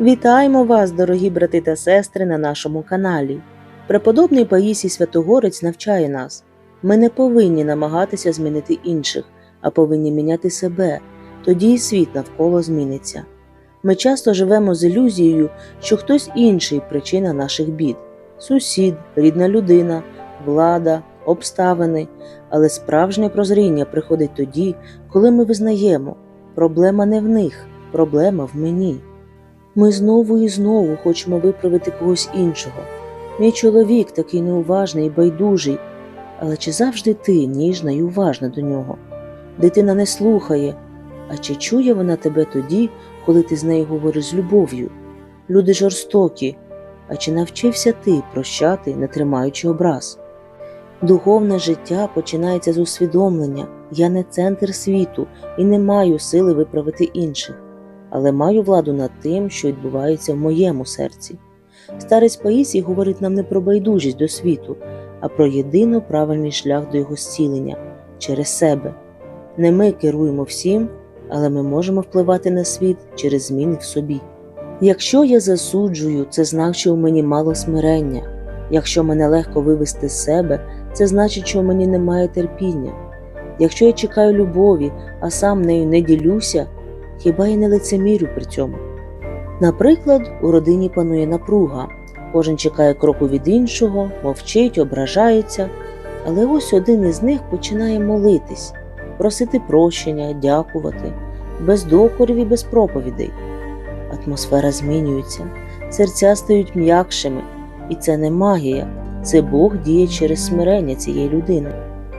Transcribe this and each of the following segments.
Вітаємо вас, дорогі брати та сестри, на нашому каналі. Преподобний Паїсій Святогорець навчає нас. Ми не повинні намагатися змінити інших, а повинні міняти себе, тоді і світ навколо зміниться. Ми часто живемо з ілюзією, що хтось інший причина наших бід сусід, рідна людина, влада, обставини, але справжнє прозріння приходить тоді, коли ми визнаємо, проблема не в них, проблема в мені. Ми знову і знову хочемо виправити когось іншого. Мій чоловік такий неуважний і байдужий, але чи завжди ти ніжна і уважна до нього? Дитина не слухає, а чи чує вона тебе тоді, коли ти з нею говориш з любов'ю? Люди жорстокі, а чи навчився ти прощати, не тримаючи образ? Духовне життя починається з усвідомлення. Я не центр світу і не маю сили виправити інших, але маю владу над тим, що відбувається в моєму серці. Старець Паїсій говорить нам не про байдужість до світу, а про єдино правильний шлях до його зцілення через себе. Не ми керуємо всім, але ми можемо впливати на світ через зміни в собі. Якщо я засуджую, це знак, що у мені мало смирення. Якщо мене легко вивести з себе, це значить, що в мені немає терпіння. Якщо я чекаю любові, а сам нею не ділюся, хіба я не лицемірю при цьому? Наприклад, у родині панує напруга, кожен чекає кроку від іншого, мовчить, ображається, але ось один із них починає молитись, просити прощення, дякувати, без докорів і без проповідей. Атмосфера змінюється, серця стають м'якшими, і це не магія, це Бог діє через смирення цієї людини.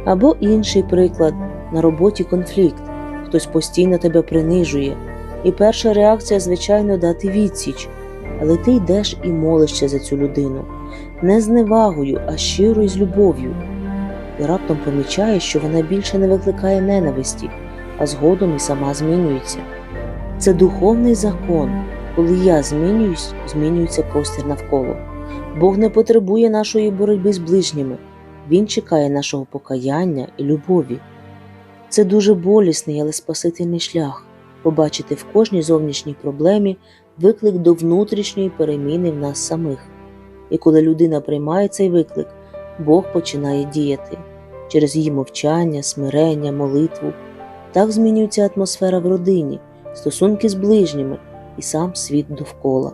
Або інший приклад на роботі конфлікт, хтось постійно тебе принижує, і перша реакція, звичайно, дати відсіч, але ти йдеш і молишся за цю людину, не з невагою, а щиро і з любов'ю. І раптом помічаєш, що вона більше не викликає ненависті, а згодом і сама змінюється. Це духовний закон. Коли я змінююсь, змінюється простір навколо. Бог не потребує нашої боротьби з ближніми, Він чекає нашого покаяння і любові. Це дуже болісний, але спасительний шлях побачити в кожній зовнішній проблемі виклик до внутрішньої переміни в нас самих. І коли людина приймає цей виклик, Бог починає діяти через її мовчання, смирення, молитву. Так змінюється атмосфера в родині, стосунки з ближніми і сам світ довкола.